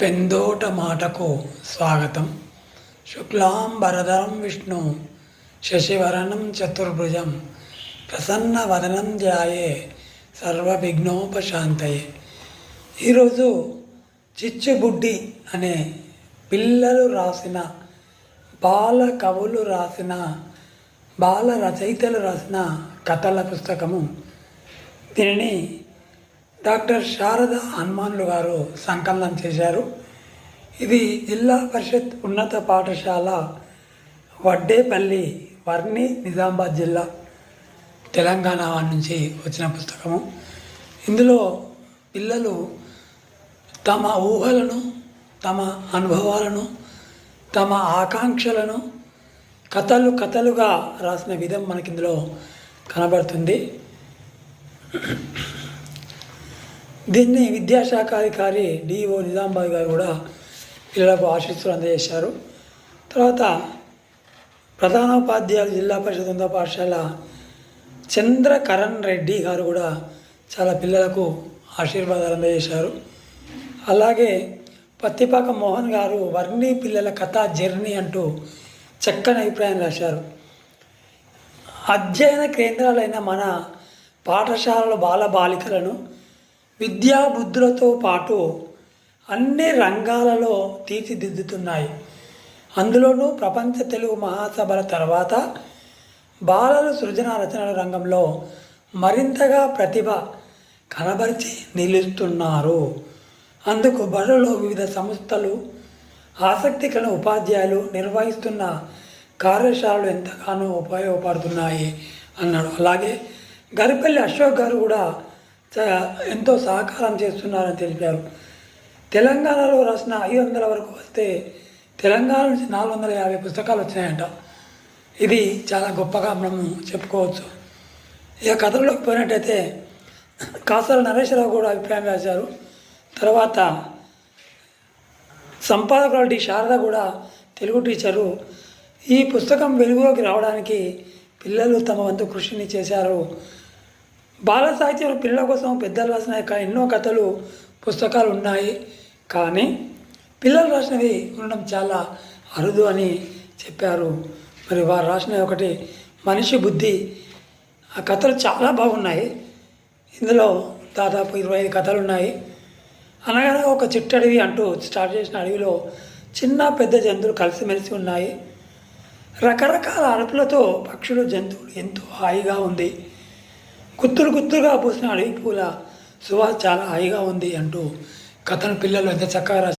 పెందోట మాటకు స్వాగతం. శుక్లాం వరదరం విష్ణు శశివరణం చతుర్భుజం ప్రసన్న వదనం ధ్యాయే సర్వ విఘ్నోపశాంతయే ఈరోజు చిచ్చుబుడ్డి అనే పిల్లలు రాసిన బాల కవులు రాసిన బాల రచయితలు రాసిన కథల పుస్తకము. దీనిని డాక్టర్ శారద హనుమానులు గారు సంకలనం చేశారు. ఇది జిల్లా పరిషత్ ఉన్నత పాఠశాల వడ్డేపల్లి వర్ణి నిజామాబాద్ జిల్లా తెలంగాణ నుంచి వచ్చిన పుస్తకము. ఇందులో పిల్లలు తమ ఊహలను తమ అనుభవాలను తమ ఆకాంక్షలను కథలు కథలుగా రాసిన విధం మనకి ఇందులో కనబడుతుంది. దీన్ని విద్యాశాఖాధికారి డిఓ నిజామాబాద్ గారు కూడా పిల్లలకు ఆశీస్సులు అందజేశారు. తర్వాత ప్రధానోపాధ్యాయులు జిల్లా పరిషత్ ఉన్నత పాఠశాల చంద్రకరణ్ రెడ్డి గారు కూడా చాలా పిల్లలకు ఆశీర్వాదాలు అందజేశారు. అలాగే పత్తిపాక మోహన్ గారు వర్ణి పిల్లల కథ జర్నీ అంటూ చక్కని అభిప్రాయం రాశారు. అధ్యయన కేంద్రాలైన మన పాఠశాలల బాల బాలికలను విద్యాబుద్ధులతో పాటు అన్ని రంగాలలో తీర్చిదిద్దుతున్నాయి. అందులోనూ ప్రపంచ తెలుగు మహాసభల తర్వాత బాలల సృజన రచనల రంగంలో మరింతగా ప్రతిభ కనబరిచి నిలుస్తున్నారు. అందుకు బడులలో వివిధ సంస్థలు ఆసక్తికరణ ఉపాధ్యాయులు నిర్వహిస్తున్న కార్యశాలలు ఎంతగానో ఉపయోగపడుతున్నాయి అన్నాడు. అలాగే గరిపల్లి అశోక్ గారు కూడా ఎంతో సహకారం చేస్తున్నారని తెలిపారు. తెలంగాణలో రాసిన ఐదు వందల వరకు వస్తే తెలంగాణ నుంచి నాలుగు వందల యాభై పుస్తకాలు వచ్చినాయంట. ఇది చాలా గొప్పగా మనము చెప్పుకోవచ్చు. ఇక కథలోకి పోయినట్టయితే కాసాల నరేశ్వరరావు కూడా అభిప్రాయం రాశారు. తర్వాత సంపాదకులు డి. శారద కూడా తెలుగు టీచరు. ఈ పుస్తకం వెలుగులోకి రావడానికి పిల్లలు తమ వంతు కృషిని చేశారు. బాల సాహిత్యంలో పిల్లల కోసం పెద్దలు రాసిన ఎన్నో కథలు పుస్తకాలు ఉన్నాయి. కానీ పిల్లలు రాసినవి ఉండడం చాలా అరుదు అని చెప్పారు. మరి వారు రాసిన ఒకటి మనిషి బుద్ధి. ఆ కథలు చాలా బాగున్నాయి. ఇందులో దాదాపు ఇరవై ఐదు కథలు ఉన్నాయి అనగానే ఒక చిట్టడవి అంటూ స్టార్ట్ చేసిన అడవిలో చిన్న పెద్ద జంతువులు కలిసిమెలిసి ఉన్నాయి. రకరకాల అరుపులతో పక్షులు జంతువులు ఎంతో హాయిగా ఉంది. గుత్తులు గుత్తులుగా పూసిన అడవి పూల సువాస చాలా హాయిగా ఉంది అంటూ కథను పిల్లలు ఎంత చక్కగా